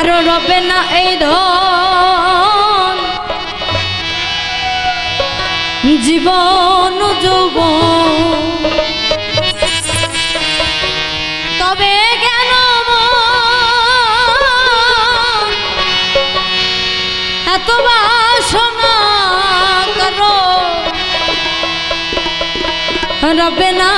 কারও রবে না এই ধন। জীবন যৌব তবে জ্ঞান এত বাসনা কারও। রবে না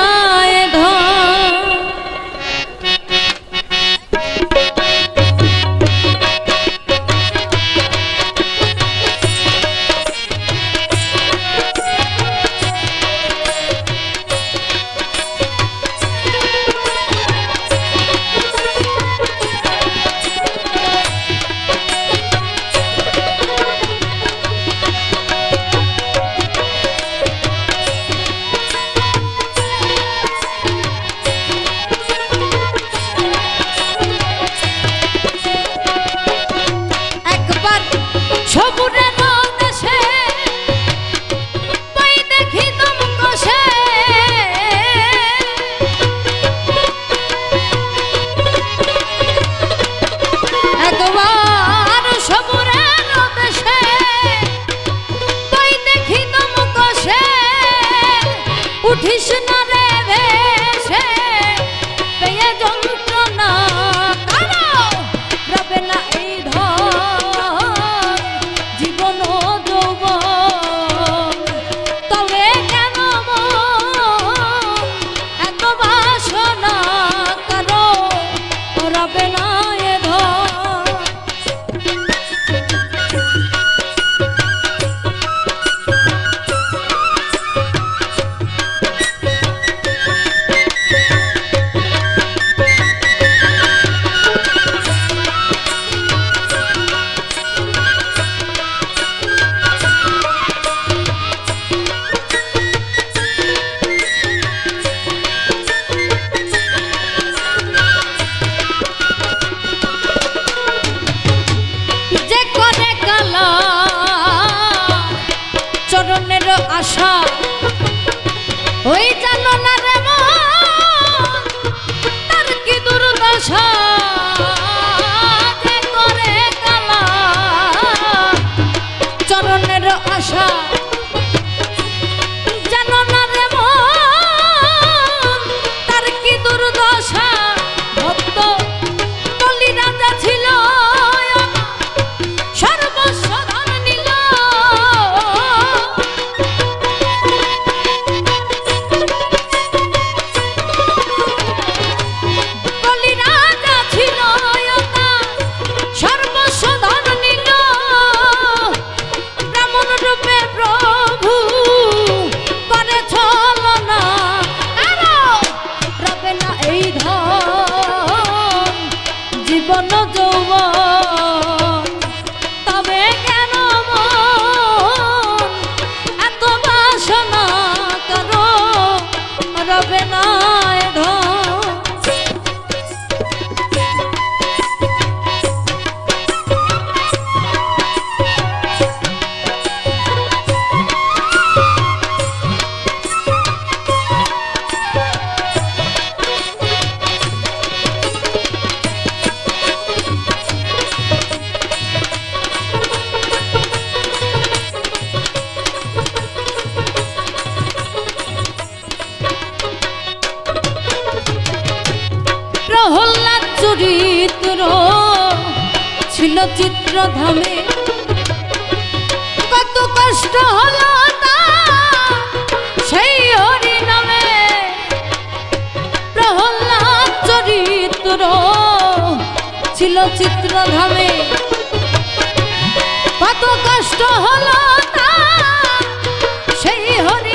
আশা। ওই জানো না ধন যৌবন চরিত্র, ছিল চিত্রধামে। কত কষ্ট হলো সেই হরি নামে প্রহ্লাদ চরিত্র, ছিল চিত্রধামে। কত কষ্ট হলো সেই হরি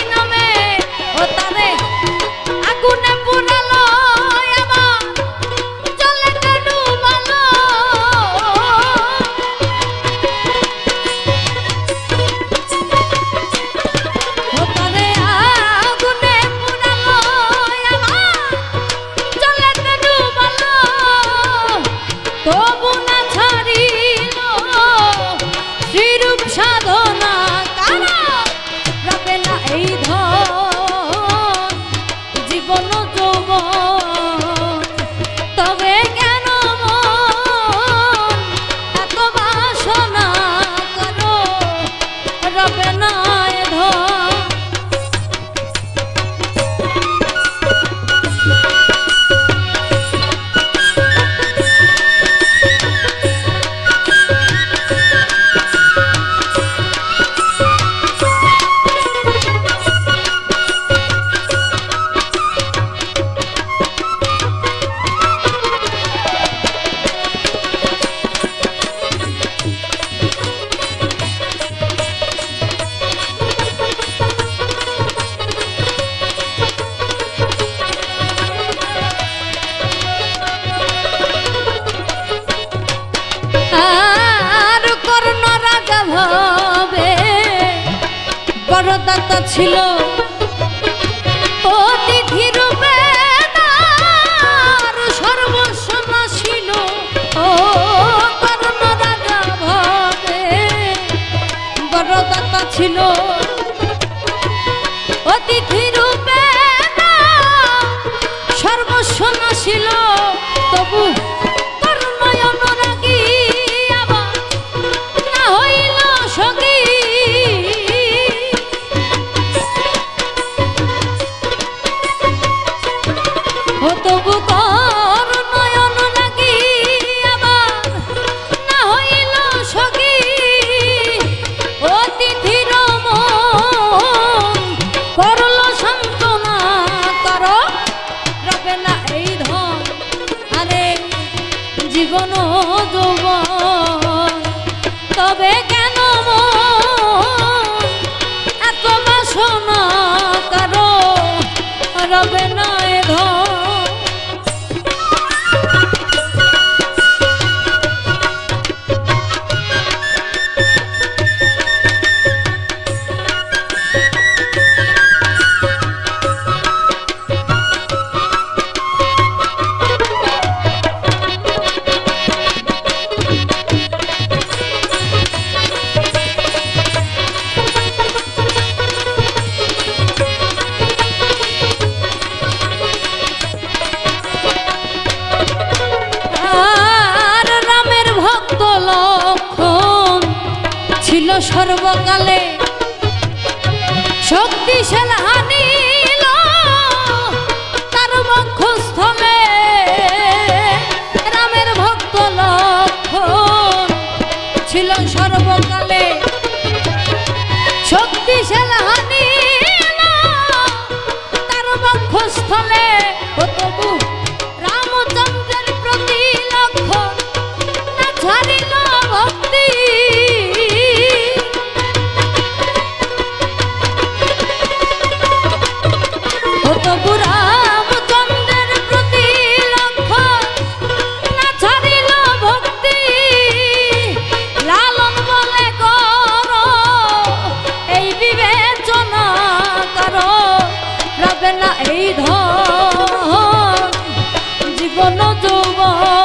দাতা ছিল। অতিথি রূপে ছিল। অতিথি রূপে সর্বস্বনা ছিল। সর্বকালে শক্তিশালী জীবন